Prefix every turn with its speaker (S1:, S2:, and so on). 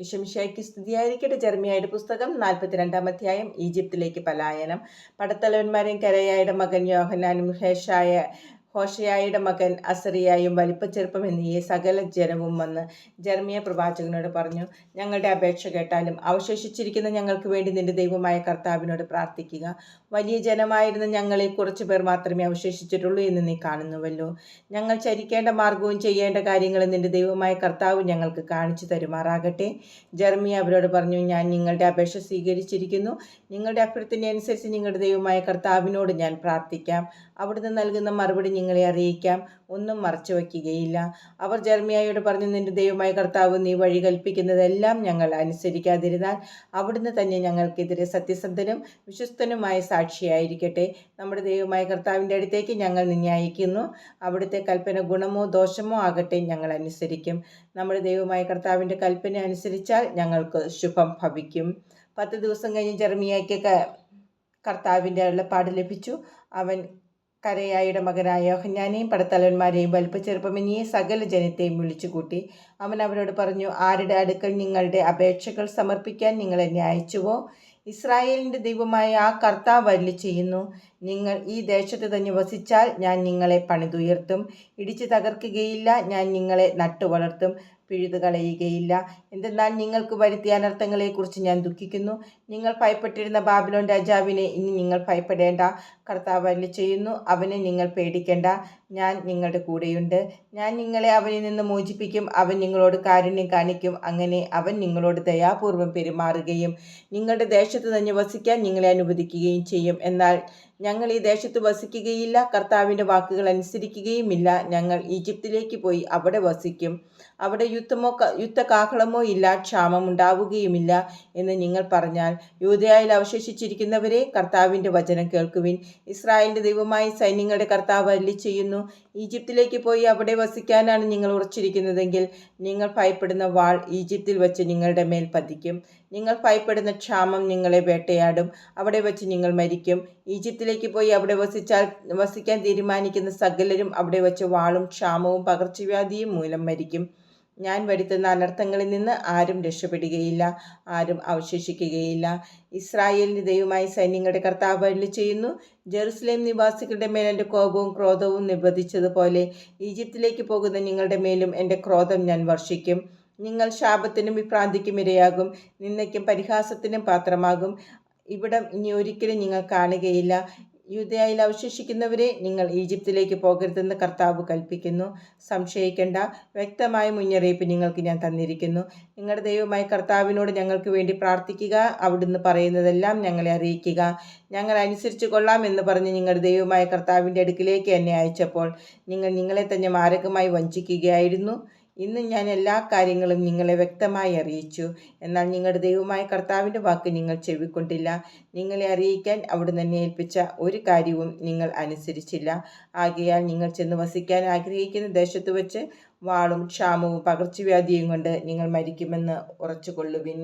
S1: വിഷമിഷയ്ക്ക് സ്തുതിയായിരിക്കട്ടെ. ജർമിയായുടെ പുസ്തകം നാൽപ്പത്തിരണ്ടാം അധ്യായം ഈജിപ്തിലേക്ക് പലായനം. പടത്തലവന്മാരെയും കരയായുടെ മകൻ യോഹനാനും ഹേഷായ ഹോഷയായുടെ മകൻ അസറിയായും വലിപ്പച്ചെറുപ്പം എന്നീ സകല ജനവും വന്ന് ജർമിയ പ്രവാചകനോട് പറഞ്ഞു ഞങ്ങളുടെ അപേക്ഷ കേട്ടാലും അവശേഷിച്ചിരിക്കുന്ന ഞങ്ങൾക്ക് വേണ്ടി നിന്റെ ദൈവമായ കർത്താവിനോട് പ്രാർത്ഥിക്കുക. വലിയ ജനമായിരുന്ന ഞങ്ങളെ കുറച്ചു പേർ മാത്രമേ അവശേഷിച്ചിട്ടുള്ളൂ എന്ന് നീ കാണുന്നുവല്ലോ. ഞങ്ങൾ ചരിക്കേണ്ട മാർഗവും ചെയ്യേണ്ട കാര്യങ്ങളും നിന്റെ ദൈവമായ കർത്താവ് ഞങ്ങൾക്ക് കാണിച്ചു തരുമാറാകട്ടെ ജർമിയ അവരോട് പറഞ്ഞു ഞാൻ നിങ്ങളുടെ അപേക്ഷ സ്വീകരിച്ചിരിക്കുന്നു. നിങ്ങളുടെ അഭ്യർത്ഥന അനുസരിച്ച് നിങ്ങളുടെ ദൈവമായ കർത്താവിനോട് ഞാൻ പ്രാർത്ഥിക്കാം. അവിടുന്ന് നൽകുന്ന മറുപടി നിങ്ങളെ അറിയിക്കാം. ഒന്നും മറച്ചു വയ്ക്കുകയില്ല. അവർ ജർമിയായോട് പറഞ്ഞു നിന്റെ ദൈവമായ കർത്താവ് നീ വഴി കൽപ്പിക്കുന്നതെല്ലാം ഞങ്ങൾ അനുസരിക്കാതിരുന്നാൽ അവിടുന്ന് തന്നെ ഞങ്ങൾക്കെതിരെ സത്യസന്ധനും വിശ്വസ്തനുമായ സാക്ഷിയായിരിക്കട്ടെ. നമ്മുടെ ദൈവമായ കർത്താവിന്റെ അടുത്തേക്ക് ഞങ്ങൾ നിന്നെ അയക്കുന്നു. അവിടുത്തെ കൽപ്പന ഗുണമോ ദോഷമോ ആകട്ടെ ഞങ്ങൾ അനുസരിക്കും. നമ്മുടെ ദൈവമായ കർത്താവിന്റെ കൽപ്പന അനുസരിച്ചാൽ ഞങ്ങൾക്ക് ശുഭം ഭവിക്കും. പത്ത് ദിവസം കഴിഞ്ഞ് ജർമിയയ്ക്ക് കർത്താവിന്റെ അരുളപ്പാട് ലഭിച്ചു. അവൻ കരയായുടെ മകനായ യോഹന്യാനെയും പടത്തലവന്മാരെയും വലിപ്പച്ചെറുപ്പമെന്നിയെ സകല ജനത്തെയും വിളിച്ചുകൂട്ടി. അവൻ അവരോട് പറഞ്ഞു ആരുടെ അടുക്കൽ നിങ്ങളുടെ അപേക്ഷകൾ സമർപ്പിക്കാൻ നിങ്ങൾ എന്നെ അയച്ചുവോ? ഇസ്രായേലിന്റെ ദൈവമായ ആ കർത്താവ് അരുളി ചെയ്യുന്നു നിങ്ങൾ ഈ ദേശത്ത് തന്നെ വസിച്ചാൽ ഞാൻ നിങ്ങളെ പണിതുയർത്തും. ഇടിച്ചു തകർക്കുകയില്ല ഞാൻ നിങ്ങളെ നട്ടുവളർത്തും. പിഴുതു കളയുകയില്ല എന്തെന്നാൽ നിങ്ങൾക്ക് വരുത്തിയ അനർത്ഥങ്ങളെക്കുറിച്ച് ഞാൻ ദുഃഖിക്കുന്നു. നിങ്ങൾ ഭയപ്പെട്ടിരുന്ന ബാബിലോൺ രാജാവിനെ ഇനി നിങ്ങൾ ഭയപ്പെടേണ്ട. കർത്താവ് ചെയ്യുന്നു അവനെ നിങ്ങൾ പേടിക്കേണ്ട. ഞാൻ നിങ്ങളുടെ കൂടെയുണ്ട്. ഞാൻ നിങ്ങളെ അവനിൽ നിന്ന് മോചിപ്പിക്കും. അവൻ നിങ്ങളോട് കാരുണ്യം കാണിക്കും. അങ്ങനെ അവൻ നിങ്ങളോട് ദയാപൂർവം പെരുമാറുകയും നിങ്ങളുടെ ദേശത്ത് തന്നെ വസിക്കാൻ നിങ്ങളെ അനുവദിക്കുകയും ചെയ്യും. എന്നാൽ ഞങ്ങൾ ഈ ദേശത്ത് വസിക്കുകയില്ല. കർത്താവിന്റെ വാക്കുകൾ അനുസരിക്കുകയുമില്ല. ഞങ്ങൾ ഈജിപ്തിലേക്ക് പോയി അവിടെ വസിക്കും. അവിടെ യുദ്ധമോ യുദ്ധകാഹളമോ ഇല്ല ക്ഷാമം ഉണ്ടാവുകയുമില്ല എന്ന് നിങ്ങൾ പറഞ്ഞാൽ യൂതയായിൽ അവശേഷിച്ചിരിക്കുന്നവരെ കർത്താവിന്റെ വചനം കേൾക്കുവിൻ. ഇസ്രായേലിന്റെ ദൈവമായി സൈന്യങ്ങളുടെ കർത്താവ് അല്ലി ചെയ്യുന്നു ഈജിപ്തിലേക്ക് പോയി അവിടെ വസിക്കാനാണ് നിങ്ങൾ ഉറച്ചിരിക്കുന്നതെങ്കിൽ നിങ്ങൾ ഭയപ്പെടുന്ന വാൾ ഈജിപ്തിൽ വെച്ച് നിങ്ങളുടെ മേൽ പതിക്കും. നിങ്ങൾ ഭയപ്പെടുന്ന ക്ഷാമം നിങ്ങളെ വേട്ടയാടും. അവിടെ വെച്ച് നിങ്ങൾ മരിക്കും. ഈജിപ്തിലേക്ക് പോയി അവിടെ വസിച്ചാൽ വസിക്കാൻ തീരുമാനിക്കുന്ന സകലരും അവിടെ വച്ച് വാളും ക്ഷാമവും പകർച്ചവ്യാധിയും മൂലം മരിക്കും. ഞാൻ വരുത്തുന്ന അനർത്ഥങ്ങളിൽ നിന്ന് ആരും രക്ഷപ്പെടുകയില്ല ആരും അവശേഷിക്കുകയില്ല. ഇസ്രായേലിന് ദൈവമായി സൈന്യങ്ങളുടെ കർത്താവ് അരുളി ചെയ്യുന്നു ജെറുസലേം നിവാസികളുടെ മേൽ എന്റെ കോപവും ക്രോധവും നിബന്ധിച്ചതുപോലെ ഈജിപ്തിലേക്ക് പോകുന്ന നിങ്ങളുടെ മേലും എന്റെ ക്രോധം ഞാൻ വർഷിക്കും. നിങ്ങൾ ശാപത്തിനും വിഭ്രാന്തിക്കും ഇരയാകും നിന്നയ്ക്കും പരിഹാസത്തിനും പാത്രമാകും. ഇവിടം ഇനി ഒരിക്കലും നിങ്ങൾ കാണുകയില്ല. യൂതയായിൽ അവശേഷിക്കുന്നവരെ നിങ്ങൾ ഈജിപ്തിലേക്ക് പോകരുതെന്ന് കർത്താവ് കൽപ്പിക്കുന്നു. സംശയിക്കേണ്ട. വ്യക്തമായ മുന്നറിയിപ്പ് നിങ്ങൾക്ക് ഞാൻ തന്നിരിക്കുന്നു. നിങ്ങളുടെ ദൈവമായ കർത്താവിനോട് ഞങ്ങൾക്ക് വേണ്ടി പ്രാർത്ഥിക്കുക. അവിടുന്ന് പറയുന്നതെല്ലാം ഞങ്ങളെ അറിയിക്കുക. ഞങ്ങൾ അനുസരിച്ച് കൊള്ളാം എന്ന് പറഞ്ഞ് നിങ്ങളുടെ ദൈവമായ കർത്താവിന്റെ അടുക്കിലേക്ക് എന്നെ അയച്ചപ്പോൾ നിങ്ങൾ നിങ്ങളെ തന്നെ മാരകമായി വഞ്ചിക്കുകയായിരുന്നു. ഇന്ന് ഞാൻ എല്ലാ കാര്യങ്ങളും നിങ്ങളെ വ്യക്തമായി അറിയിച്ചു. എന്നാൽ നിങ്ങളുടെ ദൈവമായ കർത്താവിന്റെ വാക്ക് നിങ്ങൾ ചെവിക്കൊണ്ടില്ല. നിങ്ങളെ അറിയിക്കാൻ അവിടുന്ന് തന്നെ ഏൽപ്പിച്ച ഒരു കാര്യവും നിങ്ങൾ അനുസരിച്ചില്ല. ആകയാൽ നിങ്ങൾ ചെന്ന് വസിക്കാൻ ആഗ്രഹിക്കുന്ന ദേശത്ത് വച്ച് വാളും ക്ഷാമവും പകർച്ചവ്യാധിയും കൊണ്ട് നിങ്ങൾ മരിക്കുമെന്ന് ഉറച്ചുകൊള്ളുവിൻ.